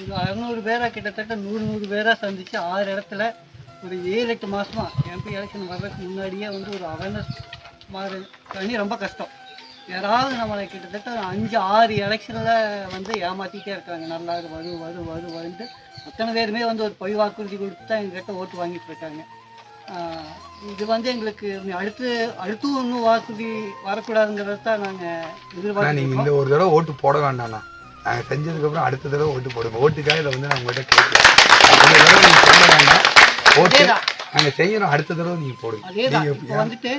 ஒரு அறநூறு பேரா கிட்டத்தட்ட நூறு நூறு பேரா சந்திச்சு ஆறு இடத்துல ஒரு ஏழு எட்டு மாசமா எம்பி எலெக்ஷன் வர்றதுக்கு முன்னாடியே வந்து ஒரு அவேர்னஸ் மாதிரி பண்ணி ரொம்ப கஷ்டம். யாராவது நம்மளை கிட்டத்தட்ட அஞ்சு ஆறு எலெக்ஷனில் வந்து ஏமாத்திட்டே இருக்காங்க. நல்லா இது வரும் வரும் வரும் வருன்ட்டு அத்தனை பேருமே வந்து ஒரு பொய் வாக்குறுதி கொடுத்து தான் எங்ககிட்ட ஓட்டு வாங்கிட்டு இருக்காங்க. இது வந்து எங்களுக்கு அடுத்து அடுத்தும் இன்னும் வாக்குறுதி வரக்கூடாதுங்கிறத தான் நாங்கள் எதிர்பார்க்குறோம் இந்த ஒரு தடவை ஓட்டு போட வேண்டாம்ண்ணா. நாங்க செஞ்சதுக்கு அப்புறம் அடுத்த தடவை ஓட்டு போடுங்க. ஓட்டுக்காக இதை வந்து நான் உங்கள்கிட்ட கேட்கல வேண்டாம். ஓட்டு அதேதான். நாங்க செய்யறோம் அடுத்த தடவை நீங்க போடுங்க. வந்துட்டு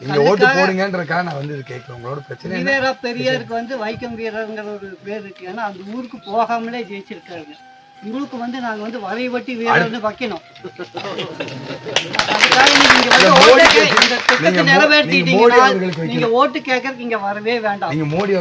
நீங்க ஓட்டு போடுங்கன்றக்காக நான் வந்து இது கேட்கிறேன். உங்களோட பிரச்சனை வீரா பெரியாருக்கு வந்து வைக்கம் வீரருங்கிற ஒரு பேர் இருக்கு. ஏன்னா அந்த ஊருக்கு போகாமலே ஜெயிச்சிருக்காரு. உங்களுக்கு வந்து நாங்க வந்து வரை வட்டி வீரர்னு வைக்கணும். அதுக்காக நீங்க இங்க வந்து ஓட்டு இந்த திட்டத்தை நீங்க நிறைவேற்றிட்டீங்கன்னா ஓட்டு கேட்கறதுக்கு இங்க வரவே வேண்டாம். நீங்க மோடி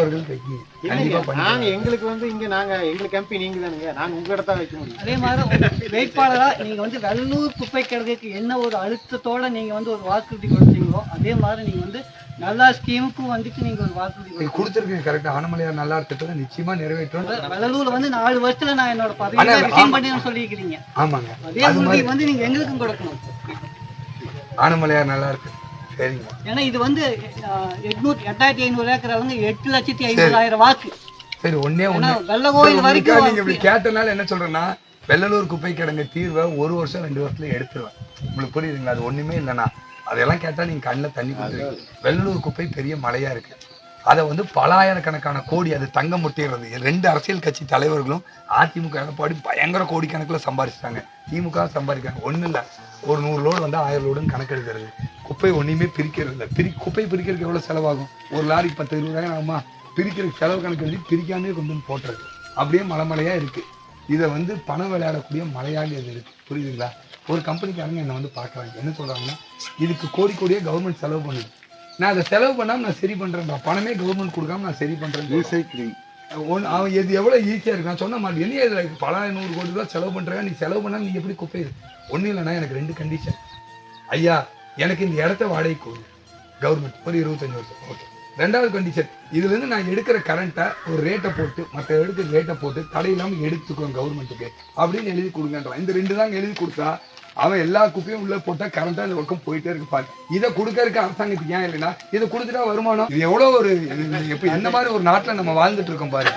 எங்களுக்கு வந்து இங்க நாங்க எங்களுக்கு எம்பி நீங்க தானுங்க நாங்க உங்க இடத்த வைக்க முடியும் அதே மாதிரி வேட்பாளரா நீங்க வந்து வெள்ளூர் குப்பை கிடங்குக்கு என்ன ஒரு அழுத்தத்தோட நீங்க வந்து ஒரு வாக்குறுதி கொடுத்தீங்களோ அதே மாதிரி நீங்க வந்து நல்லா ஸ்கீமுக்கும் வந்துட்டு நீங்க ஒரு வாக்குறுதி. கொடுத்துருக்கீங்க கரெக்டா ஆனமலையார் நல்லா திட்டத்தை நிச்சயமா நிறைவேற்றும் வெள்ளலூர்ல வந்து நாலு வருஷத்துல நான் என்னோட பதவியை. ரிசைன் பண்ணின்னு சொல்லியிருக்கிறீங்க. ஆமாங்க. அதே உறுதி வந்து நீங்க எங்களுக்கும் கொடுக்கணும். ஆனமலையார் நல்லா இருக்கு சரிங்க. ஏன்னா இது வந்து எட்நூத்தி எட்டாயிரத்தி ஐநூறு ஏக்கர் வந்து எட்டு லட்சத்தி ஐம்பதாயிரம் வாக்கு. சரி ஒன்னே ஒண்ணு. வெள்ள கோயில் வரைக்கும் நீங்க இப்படி கேட்டனால என்ன சொல்றேன்னா வெள்ளலூர் குப்பை கிடங்கு தீர்வை ஒரு வருஷம் ரெண்டு வருஷத்துல எடுத்துருவேன். உங்களுக்கு புரியுதுங்களா? அது ஒண்ணுமே இல்லைண்ணா. அதெல்லாம் கேட்டா நீங்க கண்ணில் தண்ணி கொடுத்துருவீங்க வெள்ளூர் குப்பை பெரிய மலையா இருக்கு. அதை வந்து பல ஆயிரக்கணக்கான கோடி அது தங்க முட்டிடுறது. ரெண்டு அரசியல் கட்சி தலைவர்களும் அதிமுக எடப்பாடி பயங்கர கோடிக்கணக்கில் சம்பாதிச்சிட்டாங்க திமுக சம்பாதிக்கிறாங்க. ஒன்றும் இல்லை. ஒரு நூறு லோடு வந்து ஆயிரம் லோடுன்னு கணக்கெடுக்கிறது. குப்பை ஒன்றையுமே பிரிக்கிறது இல்லை. பிரி குப்பை பிரிக்கிறதுக்கு எவ்வளோ செலவாகும்? ஒரு லாரிக்கு பத்து இருபதாயிரம் ஆகுமா? பிரிக்கிறதுக்கு செலவு கணக்கு எழுதி பிரிக்காமே கொண்டு வந்து போட்டுறது. அப்படியே மலை மலையா இருக்கு. இதை வந்து பணம் விளையாடக்கூடிய மலையாக இது இருக்கு. புரியுதுங்களா? ஒரு கம்பெனிக்காரங்க என்னை வந்து பார்க்குறாங்க. என்ன சொல்றாங்கன்னா இதுக்கு கோடி கோடியே கவர்மெண்ட் செலவு பண்ணுது. நான் அதை செலவு பண்ணாம நான் சரி பண்றேன்டா பணமே கவர்மெண்ட் கொடுக்காம நான் சரி பண்றேன் ரீசைக்ளிங் ஒன் அவன் எது எவ்வளவு ஈஸியா இருக்கு நான் சொன்ன மாதிரி என்ன இதுல பல நூறு கோடி ரூபாய் செலவு பண்றாங்க நீ செலவு பண்ணா நீ எப்படி குப்பை ஒன்றும் இல்லைன்னா எனக்கு ரெண்டு கண்டிஷன் ஐயா எனக்கு இந்த இடத்த வாடகை கொடு. கவர்மெண்ட் ஒரு இருபத்தஞ்சு வருஷம். ஓகே ரெண்டாவது கண்டிஷன் இதுல இருந்து நான் எடுக்கிற கரண்ட்டை ஒரு ரேட்டை போட்டு மற்ற எடுக்கிற ரேட்டை போட்டு தடையில்லாம எடுத்துக்குவேன் கவர்மெண்ட்டுக்கு அப்படின்னு எழுதி கொடுங்கன்றான். இந்த ரெண்டு தாங்க எழுதி கொடுத்தா அவன் எல்லா குப்பையும் உள்ள போட்டா கரண்டா இந்த பக்கம் போயிட்டே இருக்கு பாரு. இதை கொடுக்கறதுக்கு அரசாங்கத்துக்கு ஏன் இல்லைன்னா இதை கொடுத்துட்டா வருமானம்? இது எவ்வளவு ஒரு இது- எப்படி எந்த மாதிரி ஒரு நாட்டுல நம்ம வாழ்ந்துட்டு இருக்கோம் பாரு.